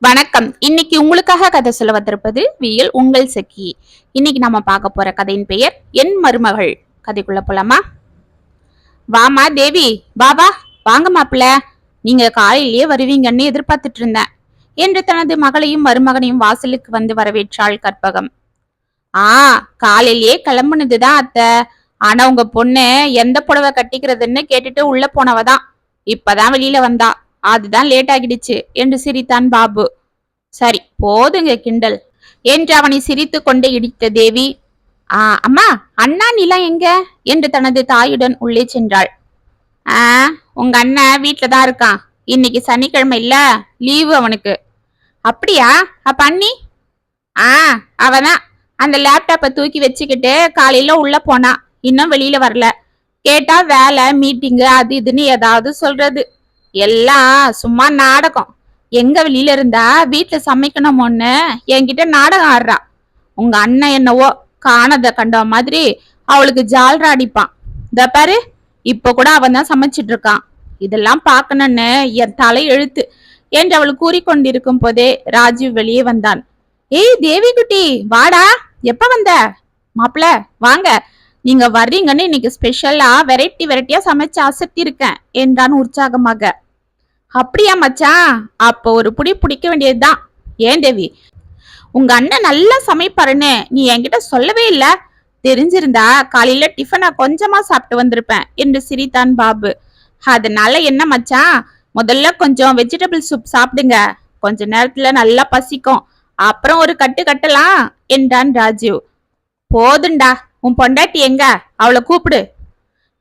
வணக்கம். இன்னைக்கு உங்களுக்காக கதை சொல்ல வந்திருப்பது வியல் உங்கள் சக்கி. இன்னைக்கு நாம பார்க்க போற கதையின் பெயர் என் மருமகள். கதைக்குள்ள போலாமா? வாமா தேவி. பாபா வாங்க மாப்பிள்ள. நீங்க காலையிலேயே வருவீங்கன்னு எதிர்பார்த்துட்டு இருந்தேன். என்று தனது மகளையும் மருமகனையும் வாசலுக்கு வந்து வரவேற்றாள் கற்பகம். ஆ காலையிலேயே கிளம்புனதுதான் அத்தை. ஆனா உங்க பொண்ணு எந்த புடவை கட்டிக்கிறதுன்னு கேட்டுட்டு உள்ள போனவதான். இப்பதான் வெளியில வந்தா. அதுதான் லேட் ஆகிடுச்சு. என்று சிரித்தான் பாபு. சரி போதுங்க கிண்டல். என்று அவனை சிரித்து கொண்டு இடித்த தேவி ஆ அம்மா அண்ணா நிலா எங்க? என்று தனது தாயுடன் உள்ளே சென்றாள். ஆ உங்க அண்ணன் வீட்டில் தான் இருக்கான். இன்னைக்கு சனிக்கிழமை இல்ல லீவு அவனுக்கு. அப்படியா? அப்ப அண்ணி? ஆ அவதான் அந்த லேப்டாப்பை தூக்கி வச்சுக்கிட்டு காலையில உள்ள போனா. இன்னும் வெளியில வரல. கேட்டா வேலை மீட்டிங்கு அது இதுன்னு ஏதாவது சொல்றது. எல்லாம் சும்மா நாடகம். எங்க வெளியில இருந்தா வீட்டுல சமைக்கணுமோன்னு என்கிட்ட நாடகம் ஆடுறா. உங்க அண்ணன் என்னவோ காணத கண்ட மாதிரி அவளுக்கு ஜால்ரா அடிப்பான். இந்த பாரு இப்ப கூட அவன் தான் சமைச்சிட்டு இருக்கான். இதெல்லாம் பார்க்கணும்னு என் தலை எழுத்து என்று அவள் கூறிக்கொண்டிருக்கும் போதே ராஜீவ் வெளியே வந்தான். ஏய் தேவி குட்டி வாடா. எப்ப வந்த? மாப்பிள வாங்க. நீங்க வர்றீங்கன்னு இன்னைக்கு ஸ்பெஷலா வெரைட்டி வெரைட்டியா சமைச்சு அசத்தி இருக்கேன் என்றான் உற்சாகமாக. அப்படியா மச்சான் அப்போ ஒரு புடி பிடிக்க வேண்டியதுதான். ஏன் தேவி? உங்க அண்ணன் நல்லா சமைப்பாருன்னு நீ என்கிட்ட சொல்லவே இல்ல. தெரிஞ்சிருந்தா காலையில டிஃபனை கொஞ்சமா சாப்பிட்டு வந்திருப்பேன் என்று சிரித்தான் பாபு. அதனால என்ன மச்சான் முதல்ல கொஞ்சம் வெஜிடபிள் சூப் சாப்பிடுங்க. கொஞ்ச நேரத்துல நல்லா பசிக்கும். அப்புறம் ஒரு கட்டு கட்டலாம் என்றான் ராஜீவ். போதுண்டா. உன் பொண்டாட்டி எங்க? அவளை கூப்பிடு.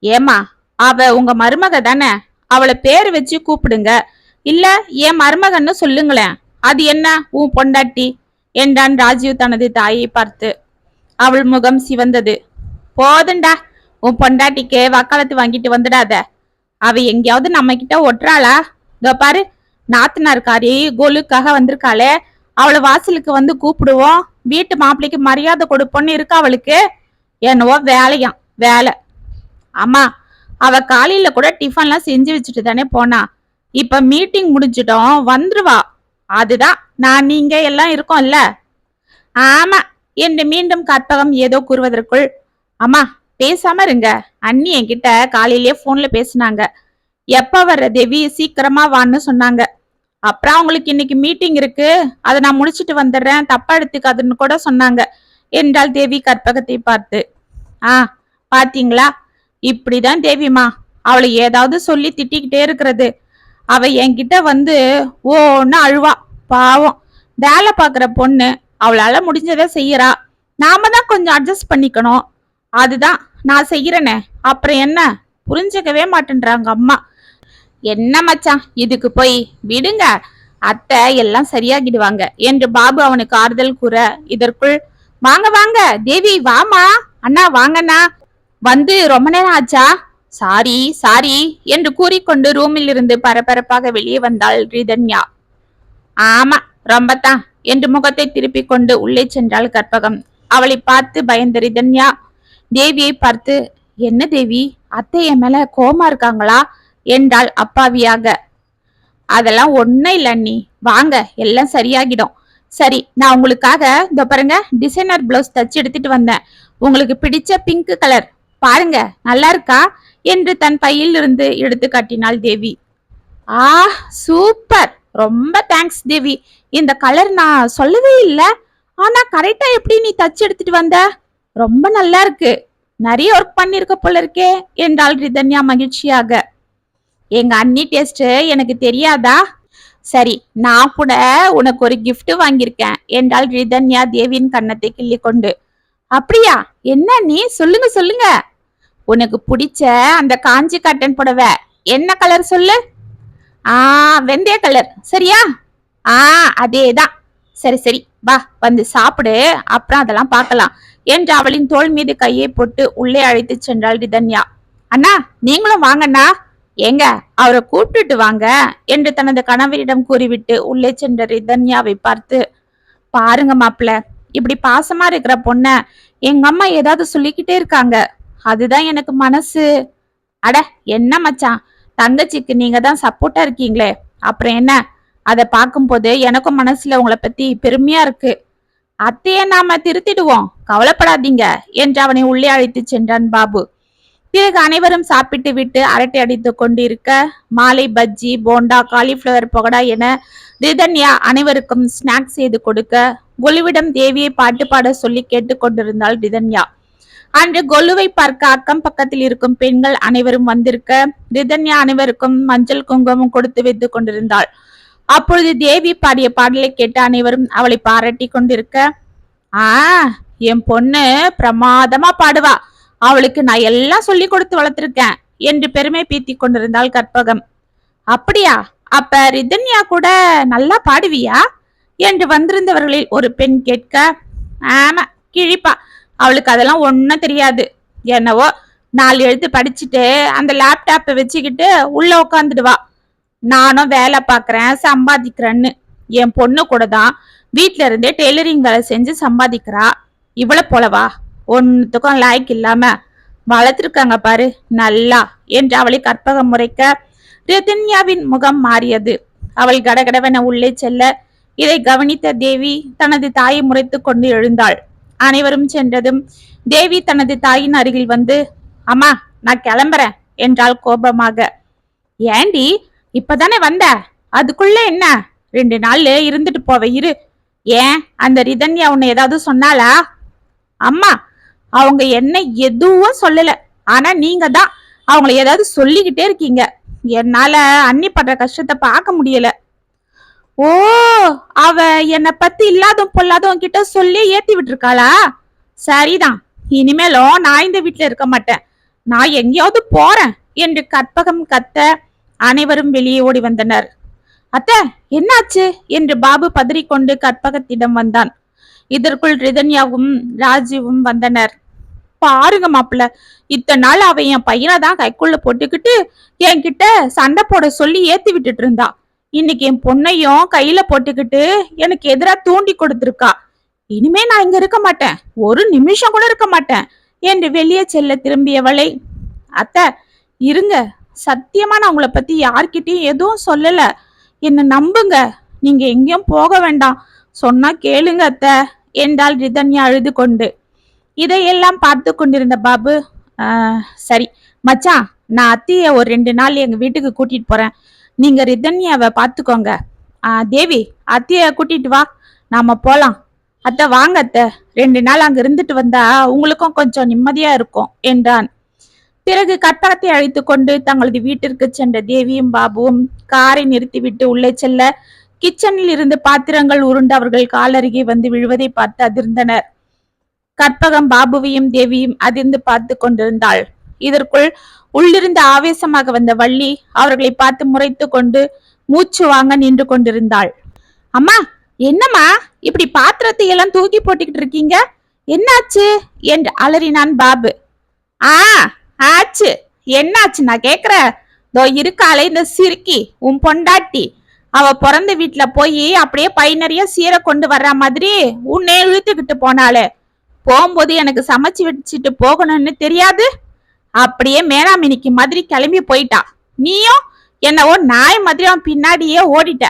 ஏமா அவ உங்க மருமக தானே? அவளை பேர் வச்சு கூப்பிடுங்க. இல்ல என் மருமகன்னு சொல்லுங்களேன். அது என்ன உன் பொண்டாட்டி? என்றான் ராஜீவ் தனது தாயை பார்த்து. அவள் முகம் சிவந்தது. போதுண்டா உன் பொண்டாட்டிக்கு வக்காலத்து வாங்கிட்டு வந்துடாத. அவ எங்கேயாவது நம்ம கிட்ட ஒட்டுறாளா? இதோ பாரு நாத்தனார்காரி கோலுக்காக வந்திருக்காளே. அவளை வாசலுக்கு வந்து கூப்பிடுவோம். வீட்டு மாப்பிள்ளைக்கு மரியாதை கொடுப்போன்னு இருக்கா அவளுக்கு? என்னவோ வேலையாம் வேலை. அம்மா அவ காலையில கூட டிஃபன்லாம் செஞ்சு வச்சுட்டு தானே போனா. இப்ப மீட்டிங் முடிஞ்சிட்டோம் வந்துருவா. அதுதான் நான் நீங்க எல்லாம் இருக்கோம்ல. ஆமா என்று மீண்டும் கற்பகம் ஏதோ கூறுவதற்குள் அம்மா பேசாம இருங்க. அண்ணி என்கிட்ட காலையிலேயே போன்ல பேசினாங்க. எப்ப வர்ற தேவி? சீக்கிரமா வான்னு சொன்னாங்க. அப்புறம் அவங்களுக்கு இன்னைக்கு மீட்டிங் இருக்கு. அதை நான் முடிச்சிட்டு வந்துடுறேன். தப்பா எடுத்துக்காதுன்னு கூட சொன்னாங்க. என்றாள் தேவி கற்பகத்தை பார்த்து. ஆ பாத்தீங்களா இப்படிதான் தேவிமா அவளை ஏதாவது சொல்லி திட்டிக்கிட்டே இருக்கிறது. அவ என்கிட்ட வந்து ஓன்னு அழுவா. பாவம் வேலை பார்க்குற பொண்ணு அவளால முடிஞ்சதை செய்யறா. நாம தான் கொஞ்சம் அட்ஜஸ்ட் பண்ணிக்கணும். அதுதான் நான் செய்யறேனே. அப்புறம் என்ன? புரிஞ்சுக்கவே மாட்டேன்றாங்க அம்மா. என்ன மச்சான் இதுக்கு போய் விடுங்க. அத்தை எல்லாம் சரியாகிடுவாங்க என்று பாபு அவனுக்கு ஆறுதல் கூற இதற்குள் வாங்க வாங்க. தேவி வாமா. அண்ணா வாங்கண்ணா. வந்து ரொம்ப நேரம் ஆச்சா? சாரி சாரி என்று கூறிக்கொண்டு ரூமில் இருந்து பரபரப்பாக வெளியே வந்தாள் ரிதன்யா. ஆமா ரொம்பத்தான் என்று முகத்தை திருப்பிக் கொண்டு உள்ளே சென்றாள் கற்பகம். அவளை பார்த்து பயந்த ரிதன்யா தேவியை பார்த்து என்ன தேவி? அத்தை என் மேல கோமா இருக்காங்களா? என்றாள் அப்பாவியாக. அதெல்லாம் ஒண்ணும் இல்ல அண்ணி. வாங்க எல்லாம் சரியாகிடும். சரி நான் உங்களுக்காக இந்த பாருங்க டிசைனர் பிளவுஸ் தச்சு எடுத்துட்டு வந்தேன். உங்களுக்கு பிடிச்ச பிங்க் கலர் பாருங்க நல்லா இருக்கா? என்று தன் பையில் இருந்து எடுத்து காட்டினாள் தேவி. ஆ சூப்பர் ரொம்ப தேங்க்ஸ் தேவி. இந்த கலர் நான் சொல்லவே இல்லை. ஆனா கரெக்டா எப்படி நீ தச்சு எடுத்துட்டு வந்த? ரொம்ப நல்லா இருக்கு. நிறைய ஒர்க் பண்ணிருக்க போல இருக்கே என்றாள் ரிதன்யா மகிழ்ச்சியாக. எங்க அண்ணி டேஸ்ட் எனக்கு தெரியாதா? சரி நான் கூட உனக்கு ஒரு கிஃப்ட் வாங்கியிருக்கேன். என்றாள் ரிதன்யா தேவியின் கன்னத்தை கிள்ளி கொண்டு அப்படியா? என்ன நீ? சொல்லுங்க சொல்லுங்க. உனக்கு பிடிச்ச அந்த காஞ்சி காட்டன் புடவை. என்ன கலர் சொல்லு? ஆ வெந்தய கலர் சரியா? ஆ அதே தான் சரி சரி. வா வந்து சாப்பிடு. அப்புறம் அதெல்லாம் பார்க்கலாம் என்று அவளின் தோள் மீது கையை போட்டு உள்ளே அழைத்து சென்றாள் ரிதன்யா. அண்ணா நீங்களும் வாங்கண்ணா. ஏங்க அவரை கூப்பிட்டுட்டு வாங்க என்று தனது கணவரிடம் கூறிவிட்டு உள்ளே சென்ற ரிதன்யாவை பார்த்து பாருங்க மாப்பிள்ள இப்படி பாசமா இருக்கிற பொண்ண எங்க அம்மா ஏதாவது சொல்லிக்கிட்டே இருக்காங்க. அதுதான் எனக்கு மனசு. அட என்ன மச்சான் தங்கச்சிக்கு நீங்க தான் சப்போர்ட்டா இருக்கீங்களே. அப்புறம் என்ன? அதை பார்க்கும்போது எனக்கும் மனசுல உங்களை பத்தி பெருமையா இருக்கு. அத்தைய நாம திருத்திடுவோம். கவலைப்படாதீங்க என்று அவனை உள்ளே அழைத்து சென்றான் பாபு. பிறகு அனைவரும் சாப்பிட்டு விட்டு அரட்டை அடித்துக் கொண்டிருக்க மாலை பஜ்ஜி போண்டா காலிஃப்ளவர் பகோடா என ரிதன்யா அனைவருக்கும் ஸ்நாக்ஸ் செய்து கொடுக்க குலுவிடம் தேவியை பாட்டு பாட சொல்லி கேட்டுக்கொண்டிருந்தாள் ரிதன்யா அன்று கொலுவை பார்க்க அக்கம் பக்கத்தில் இருக்கும் பெண்கள் அனைவரும் வந்திருக்க ரிதன்யா அனைவருக்கும் மஞ்சள் குங்குமம் கொடுத்து வைத்துக் கொண்டிருந்தாள். அப்பொழுது தேவி பாடிய பாடலை கேட்டு அனைவரும் அவளை பாராட்டி கொண்டிருக்க ஆ என் பொண்ணு பிரமாதமா பாடுவா. அவளுக்கு நான் எல்லாம் சொல்லி கொடுத்து வளர்த்திருக்கேன் என்று பெருமை பீத்தி கொண்டிருந்தாள் கற்பகம். அப்படியா? அப்ப ரிதன்யா கூட நல்லா பாடுவியா? என்று வந்திருந்தவர்களில் ஒரு பெண் கேட்க ஆமா கிழிப்பா. அவளுக்கு அதெல்லாம் ஒன்றும் தெரியாது. என்னவோ நாலு எழுத்து படிச்சுட்டு அந்த லேப்டாப்பை வச்சுக்கிட்டு உள்ள உட்காந்துடுவா நானும் வேலை பார்க்குறேன் சம்பாதிக்கிறேன்னு. என் பொண்ணு கூட தான் வீட்டில இருந்தே டெய்லரிங் வேலை செஞ்சு சம்பாதிக்கிறா. இவ்வளோ போலவா ஒன்றுத்துக்கும் லாய்க்கு இல்லாம வளர்த்திருக்காங்க பாரு நல்லா. என்று அவளை கற்பகம் முறைக்க ரிதன்யாவின் முகம் மாறியது. அவள் கடகடவென உள்ளே செல்ல இதை கவனித்த தேவி தனது தாயை முறைத்து கொண்டு எழுந்தாள். அனைவரும் சென்றதும் தேவி தனது தாயின் அருகில் வந்து அம்மா நான் கிளம்புறேன் என்றாள் கோபமாக. ஏண்டி இப்பதானே வந்த? அதுக்குள்ள என்ன? ரெண்டு நாள்ல இருந்துட்டு போவ இரு. ஏன் அந்த ரிதன்யா உன்னை ஏதாவது சொன்னாளா? அம்மா அவங்க என்ன எதுவும் சொல்லல. ஆனா நீங்க தான் அவங்கள ஏதாவது சொல்லிக்கிட்டே இருக்கீங்க. என்னால அண்ணி படுற கஷ்டத்தை பார்க்க முடியல. ஓ அவ என்னை பத்தி இல்லாதும் பொல்லாதவன் கிட்ட சொல்லி ஏத்தி விட்டுருக்காளா? சரிதான். இனிமேலும் நான் இந்த வீட்டுல இருக்க மாட்டேன். நான் எங்கேயாவது போறேன் என்று கற்பகம் கத்த அனைவரும் வெளியே ஓடி வந்தனர். அத்தை என்னாச்சு? என்று பாபு பதறிக்கொண்டு கற்பகத்திடம் வந்தான். இதற்குள் ரிதன்யாவும் ராஜீவும் வந்தனர். பாருங்க மாப்பிள்ள இத்தனை நாள் அவ என் பையனை தான் கைக்குள்ள போட்டுக்கிட்டு என்கிட்ட சண்டை போட சொல்லி ஏத்தி விட்டுட்டு இருந்தா. இன்னைக்கு என் பொண்ணையும் கையில போட்டுக்கிட்டு எனக்கு எதிரா தூண்டி கொடுத்துருக்கா. இனிமே நான் இங்க இருக்க மாட்டேன். ஒரு நிமிஷம் கூட இருக்க மாட்டேன் என்று வெளியே செல்ல திரும்பியவளை அத்தை இருங்க. சத்தியமா நான் உங்களை பத்தி யார்கிட்டயும் எதுவும் சொல்லல. என்ன நம்புங்க. நீங்க எங்கேயும் போக வேண்டாம். சொன்னா கேளுங்க அத்தை. என்றாள் ரிதன்யா அழுது கொண்டு இதையெல்லாம் பார்த்து கொண்டிருந்த பாபு "ஆஹ், சரி மச்சான் நான் அத்திய ஒரு ரெண்டு நாள் எங்க வீட்டுக்கு கூட்டிட்டு போறேன். நீங்க ரிதன்யாவை பார்த்துக்கோங்க. ஆஹ், தேவி அத்திய கூட்டிட்டு வா. நாம போலாம். அத்தை வாங்க அத்தை. ரெண்டு நாள் அங்க இருந்துட்டு வந்தா உங்களுக்கும் கொஞ்சம் நிம்மதியா இருக்கும் என்றான். பிறகு கற்பகத்தை அழைத்து கொண்டு தங்களது வீட்டிற்கு சென்ற தேவியும் பாபுவும் காரை நிறுத்திவிட்டு உள்ளே செல்ல கிச்சனில் இருந்து பாத்திரங்கள் உருண்டு அவர்கள் காலருகே வந்து விழுவதை பார்த்து அதிர்ந்தனர். கற்பகம் பாபுவையும் தேவியும் அதிர்ந்து பார்த்து கொண்டிருந்தாள். இதற்குள் உள்ளிருந்து ஆவேசமாக வந்த வள்ளி அவர்களை பார்த்து முறைத்து கொண்டு மூச்சு வாங்க நின்று கொண்டிருந்தாள். அம்மா என்னம்மா? இப்படி பாத்திரத்தை எல்லாம் தூக்கி போட்டுக்கிட்டு இருக்கீங்க? என்னாச்சு? என்று அலறினான் பாபு. ஆ ஆச்சு. என்னாச்சு நான் கேக்குற தோ இருக்காளே இந்த சிறுக்கி உன் பொண்டாட்டி அவ பிறந்த வீட்ல போய் அப்படியே பை நிறைய சீரை கொண்டு வர்ற மாதிரி உன்னே இழுத்துக்கிட்டு போனாளே. போகும்போது எனக்கு சமைச்சு வச்சுட்டு போகணும்னு தெரியாது. அப்படியே மேனாமினிக்கு மாதிரி கிளம்பி போயிட்டா. நீயும் என்னவோ நாய் மாதிரி அவன் பின்னாடியே ஓடிட்ட.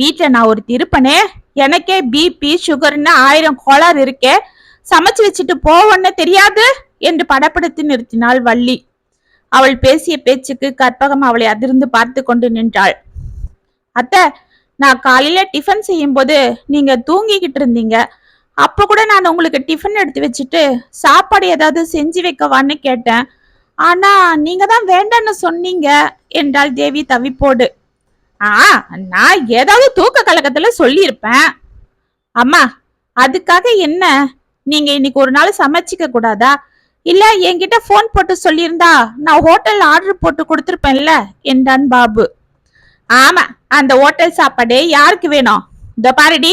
வீட்டில் நான் ஒரு திருப்பனே எனக்கே பிபி சுகர்னு ஆயிரம் கோளாறு இருக்கே. சமைச்சு வச்சுட்டு போவோன்னு தெரியாது என்று படப்படுத்தி நிறுத்தினாள் வள்ளி. அவள் பேசிய பேச்சுக்கு கற்பகம் அவளை அதிர்ந்து பார்த்து கொண்டு நின்றாள். அத்தை நான் காலையில டிஃபன் செய்யும்போது நீங்க தூங்கிக்கிட்டு இருந்தீங்க. அப்ப கூட நான் உங்களுக்கு டிஃபன் எடுத்து வச்சுட்டு சாப்பாடு ஏதாவது செஞ்சு வைக்கவான்னு கேட்டேன். ஆனா நீங்க தான் வேண்டான்னு சொன்னீங்க. என்றாள் தேவி தவிப்போடு. ஆ நான் ஏதாவது தூக்க கலக்கத்துல சொல்லியிருப்பேன். அம்மா அதுக்காக என்ன? நீங்க இன்னைக்கு ஒரு நாள் சமைச்சிக்க கூடாதா? இல்ல என்கிட்ட ஃபோன் போட்டு சொல்லியிருந்தா நான் ஹோட்டல் ஆர்டர் போட்டு கொடுத்துருப்பேன்ல என்றான் பாபு. ஆமா அந்த ஹோட்டல் சாப்பாடு யாருக்கு வேணும்? இந்த பாருடி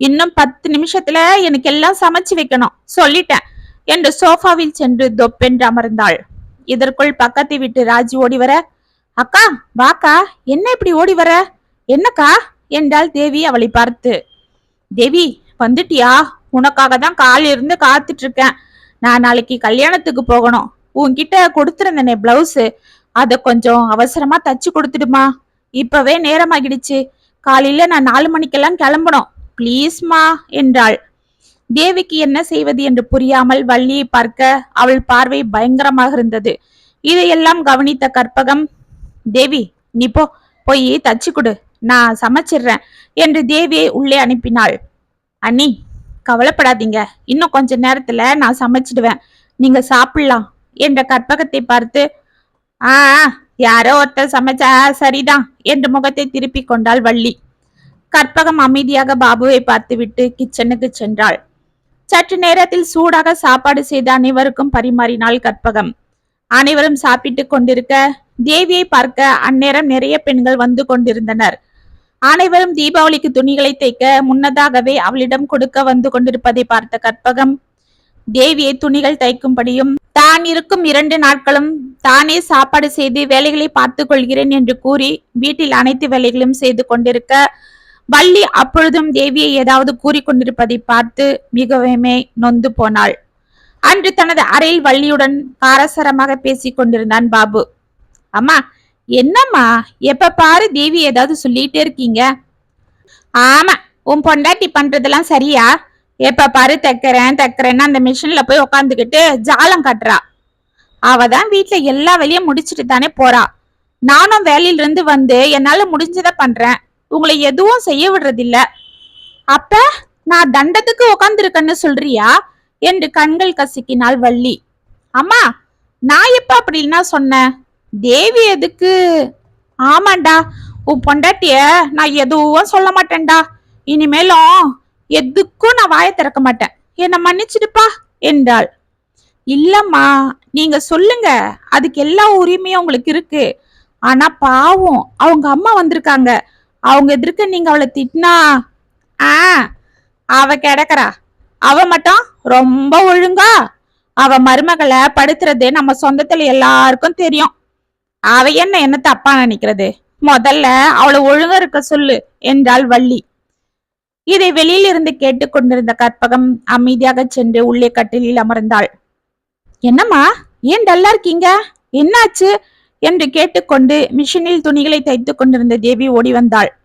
இன்னும் பத்து நிமிஷத்துல எனக்கு எல்லாம் சமைச்சு வைக்கணும். சொல்லிட்டேன். என்று சோஃபாவில் சென்று தொப்பென்று அமர்ந்தாள். இதற்குள் பக்கத்தை விட்டு ராஜி ஓடி வர அக்கா வாக்கா என்ன இப்படி ஓடி வர? என்னக்கா? என்றாள் தேவி அவளை பார்த்து. தேவி வந்துட்டியா? உனக்காக தான் காலையில இருந்து காத்துட்டு இருக்கேன் நான் நாளைக்கு கல்யாணத்துக்கு போகணும். உன்கிட்ட கொடுத்துருந்தேனே பிளவுஸ் அதை கொஞ்சம் அவசரமா தச்சு கொடுத்துடுமா? இப்பவே நேரமாகிடுச்சு. காலையில நான் நாலு மணிக்கெல்லாம் கிளம்பணும். ப்ளீஸ்மா என்றாள். தேவிக்கு என்ன செய்வது என்று புரியாமல் வள்ளியை பார்க்க அவள் பார்வை பயங்கரமாக இருந்தது. இதையெல்லாம் கவனித்த கற்பகம் தேவி நீ போ போய் தச்சு கொடு. நான் சமைச்சிடுறேன் என்று தேவியை உள்ளே அனுப்பினாள். அண்ணி கவலைப்படாதீங்க. இன்னும் கொஞ்ச நேரத்துல நான் சமைச்சிடுவேன். நீங்க சாப்பிடலாம் என்ற கற்பகத்தை பார்த்து ஆ ஆ, யாரோ ஒருத்தர் சமைச்சா சரிதான் என்று முகத்தை திருப்பி கொண்டாள் வள்ளி. கற்பகம் அமைதியாக பாபுவை பார்த்துவிட்டு கிச்சனுக்கு சென்றாள். சற்று நேரத்தில் சூடாக சாப்பாடு செய்து அனைவருக்கும் பரிமாறினாள் கற்பகம். அனைவரும் சாப்பிட்டுக் கொண்டிருக்க தேவியை பார்க்க அந்நேரம் நிறைய பெண்கள் வந்து கொண்டிருந்தனர். அனைவரும் தீபாவளிக்கு துணிகளை தைக்க முன்னதாகவே அவளிடம் கொடுக்க வந்து கொண்டிருப்பதை பார்த்த கற்பகம் தேவியை துணிகள் தைக்கும்படியும் தான் இருக்கும் இரண்டு நாட்களும் தானே சாப்பாடு செய்து வேலைகளை பார்த்து கொள்கிறேன் என்று கூறி வீட்டில் அனைத்து வேலைகளும் செய்து கொண்டிருக்க வள்ளி அப்பொழுதும் தேவியை ஏதாவது கூறிக்கொண்டிருப்பதை பார்த்து மிகவுமே நொந்து போனாள். அன்று தனது அறையில் வள்ளியுடன் காரசரமாக பேசிக் கொண்டிருந்தான் பாபு. அம்மா என்னம்மா? எப்ப பாரு தேவி ஏதாவது சொல்லிட்டே இருக்கீங்க. ஆமா உன் பொண்டாட்டி பண்றதெல்லாம் சரியா? எப்ப பாரு தைக்கிறேன் தைக்கிறேன்னு அந்த மிஷின்ல போய் உக்காந்துக்கிட்டு ஜாலம் கட்டுறா. அவ தான் வீட்டுல எல்லா வேலையும் முடிச்சிட்டு தானே போறா. நானும் வேலையில இருந்து வந்து என்னால முடிஞ்சதை பண்றேன். உங்களை எதுவும் செய்ய விடுறதில்ல. அப்ப நான் தண்டத்துக்கு உக்காந்துருக்கேன்னு சொல்றியா? என்று கண்கள் கசக்கினாள் வள்ளி. அம்மா நான் எப்ப அப்படின்னா சொன்னேன்? தேவி எதுக்கு? ஆமாண்டா உன் பொண்டாட்டிய நான் எதுவும் சொல்ல மாட்டேன்டா. இனிமேலும் எதுக்கும் நான் வாயை திறக்க மாட்டேன். என்னை மன்னிச்சிடுப்பா என்றாள். இல்லம்மா நீங்க சொல்லுங்க. அதுக்கு எல்லா உரிமையும் உங்களுக்கு இருக்கு. ஆனா பாவம் அவங்க அம்மா வந்திருக்காங்க. அவங்க எதிர்க்க நீங்க அவளை திட்டினா ஆ அவ கிடக்குறா. அவ மட்டும் ரொம்ப ஒழுங்கா அவ மருமகளை படுத்துறது நம்ம சொந்தத்துல எல்லாருக்கும் தெரியும். அவ என்ன என்ன தப்பா நினைக்கிறது? முதல்ல அவளை ஒழுங்கா இருக்க சொல்லு என்றாள் வள்ளி. இதை வெளியில் இருந்து கேட்டுக்கொண்டிருந்த கற்பகம் அமைதியாக சென்று உள்ளே கட்டிலில் அமர்ந்தாள். என்னம்மா? ஏன் டல்லா இருக்கீங்க? என்னாச்சு? என்று கேட்டுக்கொண்டு மிஷினில் துணிகளை தைத்து கொண்டிருந்த தேவி ஓடி வந்தாள்.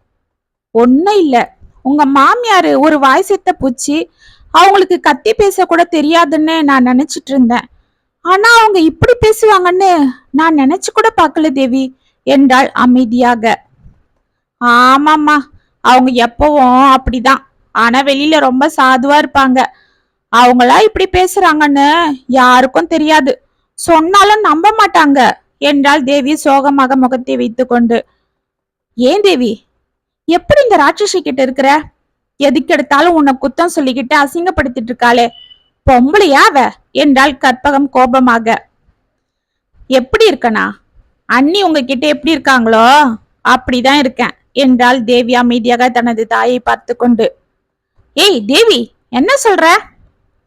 ஒன்னும் இல்ல. உங்க மாமியாரு ஒரு வாய் செத்த பூச்சி. அவங்களுக்கு கத்தி பேச கூட தெரியாதுன்னு நான் நினைச்சிட்டு இருந்தேன். ஆனா அவங்க இப்படி பேசுவாங்கன்னு நான் நினைச்சு கூட பார்க்கல தேவி என்றாள் அமைதியாக. ஆமாம்மா. அவங்க எப்பவும் அப்படிதான். ஆனா வெளியில ரொம்ப சாதுவா இருப்பாங்க. அவங்களா இப்படி பேசுறாங்கன்னு யாருக்கும் தெரியாது. சொன்னாலும் நம்ப மாட்டாங்க. என்றால் தேவி சோகமாக முகத்தை வைத்து கொண்டு ஏன் தேவி? எப்படி இந்த ராட்சசி கிட்ட இருக்கிற? எதுக்கெடுத்தாலும் உன்னை குத்தம் சொல்லிக்கிட்டு அசிங்கப்படுத்திட்டு இருக்காளே. பொம்பளையா அவ? என்றால் கற்பகம் கோபமாக. எப்படி இருக்கனா? அண்ணி உங்ககிட்ட எப்படி இருக்காங்களோ? அப்படிதான் இருக்கேன் என்றால் தேவி அமைதியாக தனது தாயை பார்த்து கொண்டு. ஏய் தேவி என்ன சொல்ற?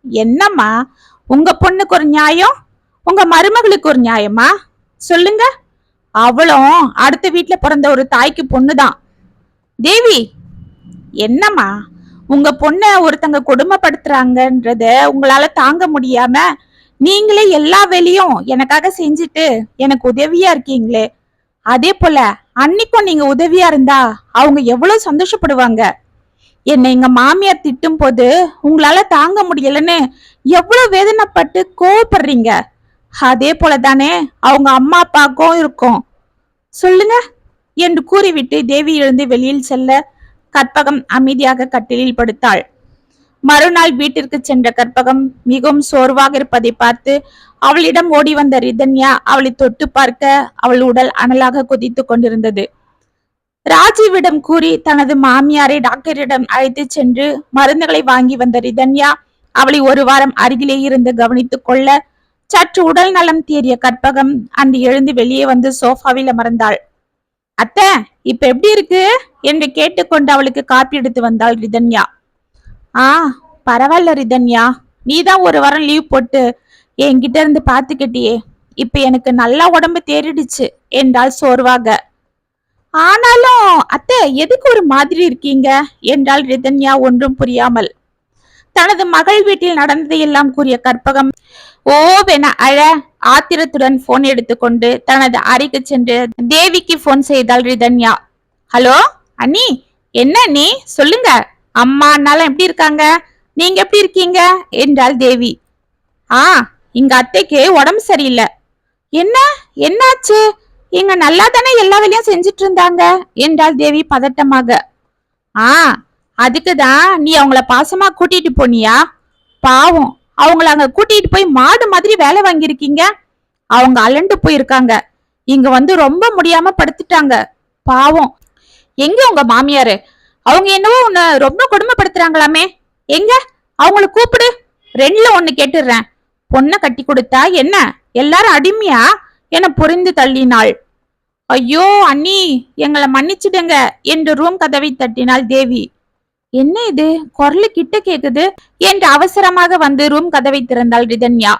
என்னம்மா உங்க பொண்ணுக்கு ஒரு நியாயம்? உங்க மருமகளுக்கு ஒரு நியாயமா? சொல்லுங்க. அவளும் அடுத்த வீட்டுல பிறந்த ஒரு தாய்க்கு பொண்ணுதான். தேவி என்னம்மா உங்க பொண்ண ஒருத்தங்க கொடுமைப்படுத்துறாங்கன்றத உங்களால தாங்க முடியாம நீங்களே எல்லா வேலையும் எனக்காக செஞ்சுட்டு எனக்கு உதவியா இருக்கீங்களே. அதே போல அன்னைக்கும் நீங்க உதவியா இருந்தா அவங்க எவ்வளவு சந்தோஷப்படுவாங்க? என்னை எங்க மாமியார் திட்டும் போது உங்களால தாங்க முடியலன்னு எவ்வளவு வேதனைப்பட்டு கோவப்படுறீங்க? அதே போல தானே அவங்க அம்மா அப்பாவுக்கும் இருக்கும். சொல்லுங்க. என்று கூறிவிட்டு தேவி எழுந்து வெளியில் செல்ல கற்பகம் அமைதியாக கட்டிலில் படுத்தாள். மறுநாள் வீட்டிற்கு சென்ற கற்பகம் மிகவும் சோர்வாக இருப்பதை பார்த்து அவளிடம் ஓடி வந்த ரிதன்யா அவளை தொட்டு பார்க்க அவள் உடல் அனலாக கொதித்து கொண்டிருந்தது. ராஜீவிடம் கூறி தனது மாமியாரை டாக்டரிடம் அழைத்து சென்று மருந்துகளை வாங்கி வந்த ரிதன்யா அவளை ஒரு வாரம் அருகிலே இருந்து கவனித்துக் கொள்ள சற்று உடல் நலம் தேறிய கற்பகம் அன்று எழுந்து வெளியே வந்து சோஃபாவில் அமர்ந்தாள். அத்தை இப்ப எப்படி இருக்கு? என்று கேட்டுக்கொண்டு அவளுக்கு காப்பி எடுத்து வந்தாள் ரிதன்யா. ஆ பரவாயில்ல ரிதன்யா. நீதான் ஒரு வாரம் லீவ் போட்டு என்கிட்ட இருந்து பார்த்துக்கிட்டியே இப்ப எனக்கு நல்லா உடம்பு தேறிடுச்சு என்றால் சோர்வாக. ஆனாலும் அத்தை எதுக்கு ஒரு மாதிரி இருக்கீங்க? என்றால் ரிதன்யா ஒன்றும் புரியாமல். தனது மகள் வீட்டில் நடந்ததையெல்லாம் கூறிய கற்பகம் ஓவென அழ ஆத்திரத்துடன் போன் எடுத்துக்கொண்டு தனது அறைக்கு சென்று தேவிக்கு போன் செய்தாள் ரிதன்யா. ஹலோ அண்ணி என்ன நீ சொல்லுங்க. அம்மா எப்படி இருக்காங்க? நீங்க எப்படி இருக்கீங்க? என்றாள் தேவி. ஆ எங்க அத்தைக்கு உடம்பு சரியில்லை. என்ன? என்னாச்சு? இங்க நல்லா தானே எல்லா வேலையும் செஞ்சுட்டு இருந்தாங்க என்றாள் தேவி பதட்டமாக. ஆ அதுக்கு தான் நீ அவங்கள பாசமா கூட்டிட்டு போனியா? பாவம் அவங்கள அங்க கூட்டிட்டு போய் மாடு மாதிரி வேலை வாங்கியிருக்கீங்க? அவங்க அலண்டு போயிருக்காங்க. இங்க வந்து ரொம்ப முடியாம படுத்துட்டாங்க. பாவம். எங்க உங்க மாமியாரு? அவங்க என்னவோ உன்னை ரொம்ப கொடுமைப்படுத்துறாங்களாமே. எங்க? அவங்கள கூப்பிடு. ரெண்டுல ஒண்ணு கேட்டுடுறேன். பொண்ணை கட்டி கொடுத்தா என்ன? எல்லாரும் அடிமையா? என புரிந்து தள்ளினாள். ஐயோ அண்ணி எங்களை மன்னிச்சிடுங்க என்று ரூம் கதவை தட்டினாள் தேவி. என்ன இது? குரலு கிட்ட கேக்குது என்று அவசரமாக வந்து ரூம் கதவை திறந்தாள் ரிதன்யா.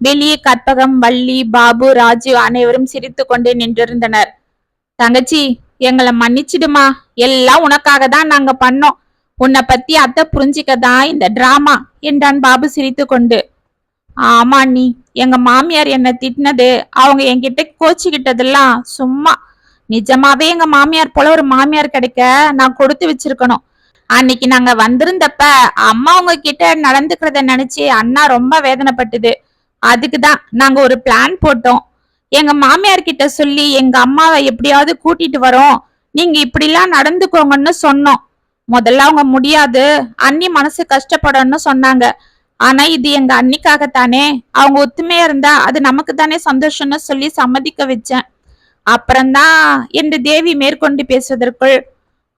வெளியே கற்பகம் வள்ளி பாபு ராஜு அனைவரும் சிரித்து கொண்டே நின்றிருந்தனர். தங்கச்சி எங்களை மன்னிச்சிடுமா? எல்லாம் உனக்காக தான் நாங்க பண்ணோம். உன்னை பத்தி அத்தை புரிஞ்சிக்க தான் இந்த டிராமா என்றான் பாபு சிரித்து கொண்டு ஆமா நீ எங்க மாமியார் என்ன திட்டினது அவங்க என்கிட்ட கோச்சிக்கிட்டதெல்லாம் சும்மா. நிஜமாவே எங்க மாமியார் போல ஒரு மாமியார் கிடைக்க நான் கொடுத்து வச்சிருக்கணும். அன்னைக்கு நாங்க வந்திருந்தப்ப அம்மா உங்க கிட்ட நடந்துக்கிறத நினைச்சு அண்ணா ரொம்ப வேதனைப்பட்டது. அதுக்குதான் நாங்க ஒரு பிளான் போட்டோம். எங்க மாமியார் கிட்ட சொல்லி எங்க அம்மாவை எப்படியாவது கூட்டிட்டு வரோம். நீங்க இப்படிலாம் நடந்துக்கோங்கன்னு சொன்னோம். முதல்ல அவங்க முடியாது. அண்ணி மனசு கஷ்டப்படும்னு சொன்னாங்க. ஆனா இது எங்க அன்னிக்காகத்தானே அவங்க ஒத்துமையா இருந்தா அது நமக்கு தானே சந்தோஷம்னு சொல்லி சம்மதிக்க வச்சேன். அப்புறம்தான் என்று தேவி மேற்கொண்டு பேசுவதற்குள்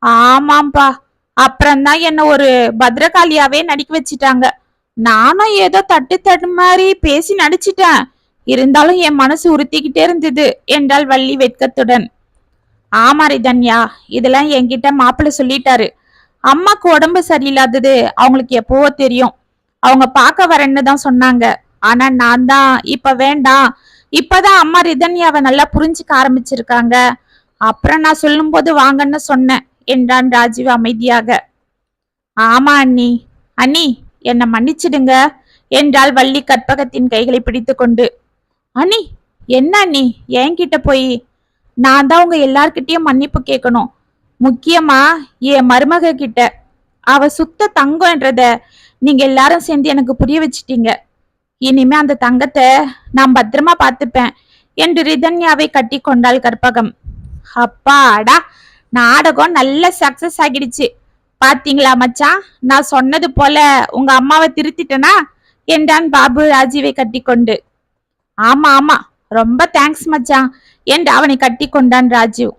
ஆமாம்பா. அப்புறம்தான் என்ன ஒரு பத்ரகாளியாவே நடிக்க வச்சிட்டாங்க. நானும் ஏதோ தட்டு தட்டு மாதிரி பேசி நடிச்சிட்டேன். இருந்தாலும் என் மனசு உறுத்திக்கிட்டே இருந்தது என்றாள் வள்ளி வெட்கத்துடன். ஆமாரி ரிதன்யா இதெல்லாம் என்கிட்ட மாப்பிள்ளை சொல்லிட்டாரு. அம்மாக்கு உடம்பு சரியில்லாதது அவங்களுக்கு எப்பவோ தெரியும். அவங்க பார்க்க வரேன்னு தான் சொன்னாங்க. ஆனா நான் தான் இப்ப வேண்டாம். இப்பதான் அம்மா ரிதன்யாவை நல்லா புரிஞ்சுக்க ஆரம்பிச்சிருக்காங்க. அப்புறம் நான் சொல்லும்போது வாங்கன்னு சொன்னேன் என்றான் ராஜீவ் அமைதியாக. ஆமா அண்ணி. அண்ணி என்னை மன்னிச்சிடுங்க என்றால் வள்ளி கற்பகத்தின் கைகளை பிடித்துக்கொண்டு. அண்ணி என்ன அண்ணி? என்கிட்ட போய் நான் தான் உங்க எல்லார்கிட்டயும் மன்னிப்பு கேட்கணும் முக்கியமா என் மருமக கிட்ட. அவ சுத்த தங்கம்ன்றத நீங்க எல்லாரும் சேர்ந்து எனக்கு புரிய வச்சிட்டீங்க. இனிமே அந்த தங்கத்தை நான் பத்திரமா பார்த்துப்பேன். என்று ரிதன்யாவை கட்டி கொண்டாள் கற்பகம். அப்பாடா நாடகம் நல்ல சக்சஸ் ஆகிடுச்சு. பாத்தீங்களா மச்சான்? நான் சொன்னது போல உங்க அம்மாவை திருத்திட்டனா? என்றான் பாபு ராஜீவை கட்டிக்கொண்டு. ஆமா ஆமா. ரொம்ப தேங்க்ஸ் மச்சான். என்று அவனை கட்டி கொண்டான் ராஜீவ்?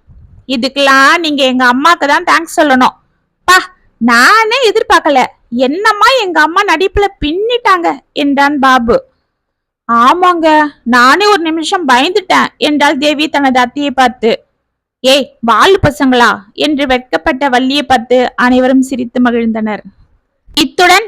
இதுக்கெல்லாம் நீங்க எங்க அம்மாக்கு தான் தேங்க்ஸ் சொல்லணும். பா நானே எதிர்பார்க்கல. என்னம்மா எங்க அம்மா நடிப்புல பின்னிட்டாங்க என்றான் பாபு. ஆமாங்க நானே ஒரு நிமிஷம் பயந்துட்டேன் என்றாள் தேவி தனது அத்தையை பார்த்து. ஏய் வாலு பசங்களா? என்று வெட்கப்பட்ட வள்ளியை பார்த்து அனைவரும் சிரித்து மகிழ்ந்தனர். இத்துடன்